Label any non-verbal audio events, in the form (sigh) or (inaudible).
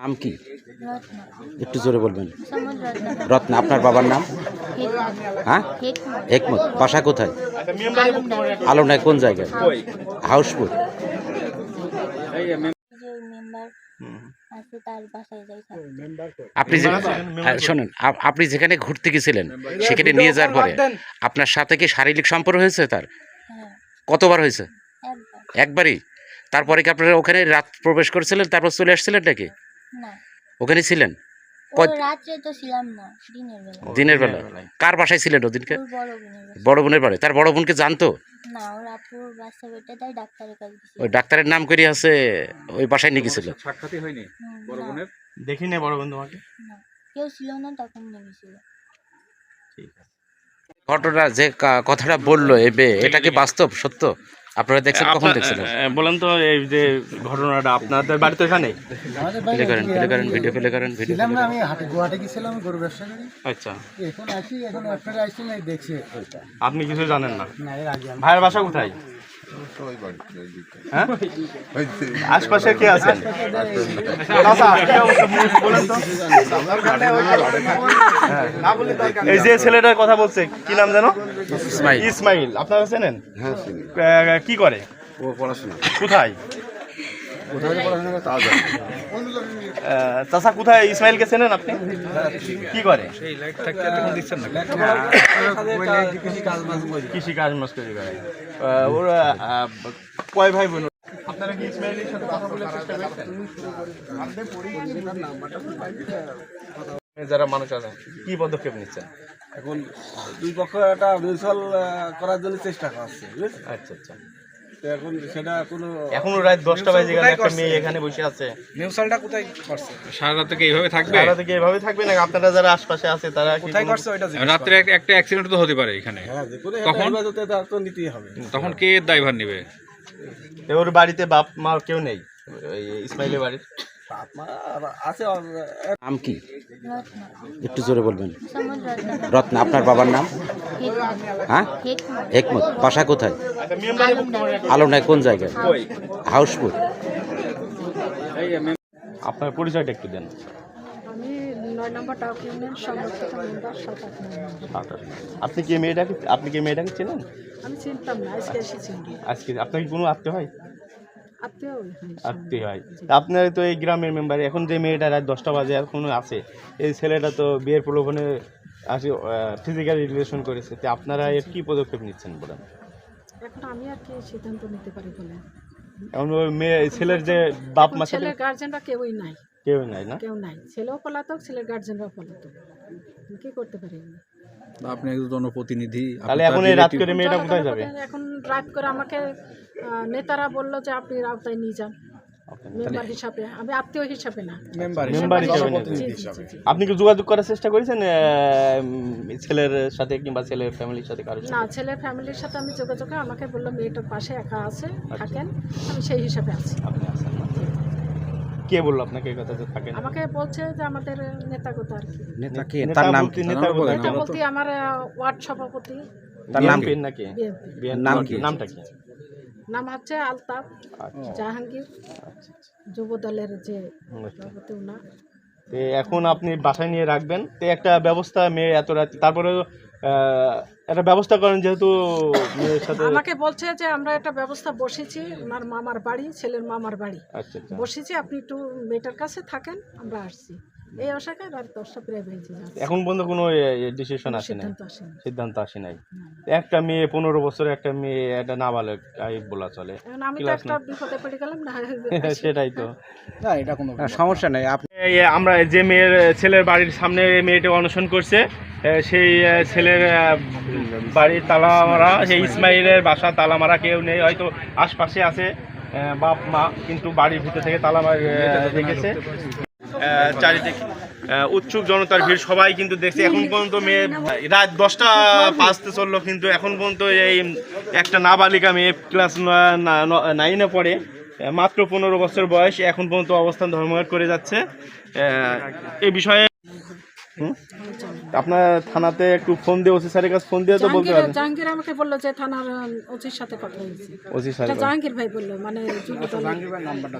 নাম কি? একটু জোরে বলবেন। রত্না, আপনার বাবার নাম? হ্যাঁ? একমত বাসা কোথায়? আলমডাঙ্গা আলমনায় কোন জায়গায়? হাউসপুর। আপনি শোনেন আপনি যেখানে ঘুরতে গেছিলেন, সেখানে নিয়ে যাওয়ার পরে আপনার সাথে কি শারীরিক সম্পর্ক হয়েছে তার? কতবার হয়েছে? একবারই? তারপরে কি আপনারা ওখানে রাত প্রবেশ করেছিলেন, তারপর চলে আসছিলেন নাকি? না। ওখানে ছিলেন? রাত্রে তো ছিলাম না দিনের বেলা। দিনের বেলা। কার বাসায় ছিলেন ওদিনকে বড় বোনের বাসায়। বড় বোনের বাড়ি। তার বড় বোনকে জানতো? না ওর আপুর বাচ্চা বেটা তাই ডাক্তারের কাছে ওই ডাক্তারের নাম করে আছে ওই বাসায় নিয়ে গেছিল। সাক্ষাৎই হয়নি? বড় বোনের? দেখি নে বড় বন্ধু আমাকে না কেউ ছিল না তখন নিয়ে গেছিল ঠিক আছে। ঘটনা যে কথাটা বলল এ এটা কি বাস্তব সত্য? আপনারা দেখছেন কখন দেখছেন দেখছিলেন? বলেন তো এই যে ঘটনাটা আপনাদের বাড়িতে এখানে? প্লে করেন প্লে করেন ভিডিও প্লে করেন ভিডিও ছিলাম না আমি হাটে গুয়াহাটে গেছিলাম গরু ব্যবসা করি। আচ্ছা। এখন আসি এখন আপনারা আসছেন দেখছি। আপনি কিছু জানেন না? না এর আগে ভাইয়ের বাসা কোথায়? হ্যাঁ আশপাশে কে আছেন। হ্যাঁ। এই যে ছেলেটার কথা বলছে কি নাম জানো ইসমাইল। ইসমাইল। আপনারা চেনেন? হ্যাঁ কি করে? ও পড়াশোনা। কোথায়? কোথায় পড়াশোনা করে তাও জানি আহ, কোথায় ইসমাইলকে চেনেন আপনি? কি করে? কৃষি কাজ মস্করি করে। ওরা কয় ভাই বোন আপনারা কি ইসমাইলের সাথে কথা বলার চেষ্টা করছেন? যারা মানুষ আছে কি পদক্ষেপ নিচ্ছেন? এখন দুই পক্ষ একটা মিউচুয়াল করার জন্য চেষ্টা করছে আচ্ছা আচ্ছা। তো এখন সেটা কোনো এখনও রাত দশটা বাজে গেলে একটা মেয়ে এখানে বসে আছে। মিউচুয়ালটা কোথায় করছে? সারা রাত থেকে এইভাবে থাকবে না আপনারা যারা আশপাশে আছে তারা কোথায় করছে ওইটা রাত্রে একটা- অ্যাক্সিডেন্ট তো হতে পারে এখানে। হ্যাঁ তখন? তো নিতেই হবে। তখন কে দায়ভার নেবে? এ ওর বাড়িতে বাপ মা কেউ নেই ইসমাইলের বাড়ির। নাম কি? একটু জোরে বলবেন। রত্না আপনার বাবার নাম? হ্যাঁ? হেকমত। একমত বাসা কোথায়? আলমনায় কোন জায়গায়? হাউসপুর। আপনার পরিচয়টা একটু দেন। আপনি কি মেয়েটাকে আপনি কি মেয়েটাকে চেনেন? আমি চিনতাম না আজকে এসেছি। আজকে আপনার কি কোনো আত্মীয় হয়? আত্মীয় হয় আপনার তো এই গ্রামের মেম্বার এখন যে মেয়েটা রাত দশটা বাজে এখনও আছে? এই ছেলেটা তো বিয়ের প্রলোভনে আসে ফিজিক্যাল রিলেশন করেছে। তো আপনারা এর কি পদক্ষেপ নিচ্ছেন বলেন? এখন আমি আর কি সিদ্ধান্ত নিতে পারি বলে। এখন মেয়ে ছেলের যে বাপ মা ছেলের গার্জেনরা কেউই নাই। কেউ নাই না? কেউ নাই। ছেলেও পলাতক ছেলের গার্জেনরাও পলাতক। কি করতে পারি? আপনি একজন জনপ্রতিনিধি তাহলে এখন এই রাত করে মেয়েটা কোথায় যাবে? এখন রাত করে আমাকে নেতারা বলল যে আপনি রাউতায় নিয়ে যান। মেম্বার হিসাবে। আমি আত্মীয় হিসাবে না। মেম্বার হিসেবে। আপনি কি যোগাযোগ করার চেষ্টা করেছেন ছেলের সাথে কিংবা ছেলের ফ্যামিলির সাথে কারোর না ছেলের ফ্যামিলির সাথে আমি যোগাযোগ করে। আমাকে বলল মেয়েটার পাশে একা আছে থাকেন। আমি সেই হিসাবে আছি। আপনি আছেন। না? কে বলল আপনাকে এই কথা যে থাকেন আমাকে বলছে যে আমাদের নেতা কোথা আর কি। নেতা কে? তার নাম কি? নেতা বলতে- নেতা বলতে আমার ওয়ার্ড সভাপতি। তার নাম কি? নাকি? নাম কি? নামটা কি? নাম হচ্ছে আলতাফ আচ্ছা। জাহাঙ্গীর যুব দলের যে আচ্ছা। সভাপতি উনা এখন আপনি বাসায় নিয়ে রাখবেন। তো একটা ব্যবস্থা মেয়ে এত রাত তারপরে একটা ব্যবস্থা করেন যেহেতু আমাকে বলছে যে আমরা একটা ব্যবস্থা বসেছি আমার মামার বাড়ি ছেলের মামার বাড়ি। আচ্ছা আচ্ছা। বসেছি আপনি একটু মেয়েটার কাছে থাকেন আমরা আসছি। এই আশাকে রাত দশটা প্রায় বেজে যাচ্ছে। এখন পর্যন্ত কোনো ডিসিশন আসে নাই সিদ্ধান্ত আসে নাই। একটা মেয়ে পনেরো বছর একটা মেয়ে একটা নাবালক আই বলা চলে। আমি তো একটা বিপদে পড়ে গেলাম না। (laughs) সেটাই তো। না এটা কোনো সমস্যা নেই। আপনি আমরা যে মেয়ের ছেলের বাড়ির সামনে মেয়েটা অনশন করছে সেই ছেলের বাড়ির তালা মারা সেই ইসমাইলের বাসা তালা মারা কেউ নেই হয়তো আশপাশে আছে বাপ মা কিন্তু বাড়ির ভিতর থেকে তালা রেখেছে চারিদিকে উৎসুক জনতার ভিড় সবাই কিন্তু দেখছে এখন পর্যন্ত মেয়ে রাত দশটা পাঁচতে চলল কিন্তু এখন পর্যন্ত এই একটা নাবালিকা মেয়ে ক্লাস নাইনে পড়ে মাত্র পনেরো বছর বয়স এখন পর্যন্ত অবস্থান ধর্মঘট করে যাচ্ছে এ, বিষয়ে? আপনার থানাতে একটু ফোন দিয়ে ওসি স্যারের কাছে ফোন দিয়ে তো বলতে পারেন। জাহাঙ্গীর আমাকে বলল যে থানার ওসির সাথে কথা হয়েছে। ওসি স্যার জাহাঙ্গীর ভাই বলল মানে জাহাঙ্গীর ভাই নাম্বারটা।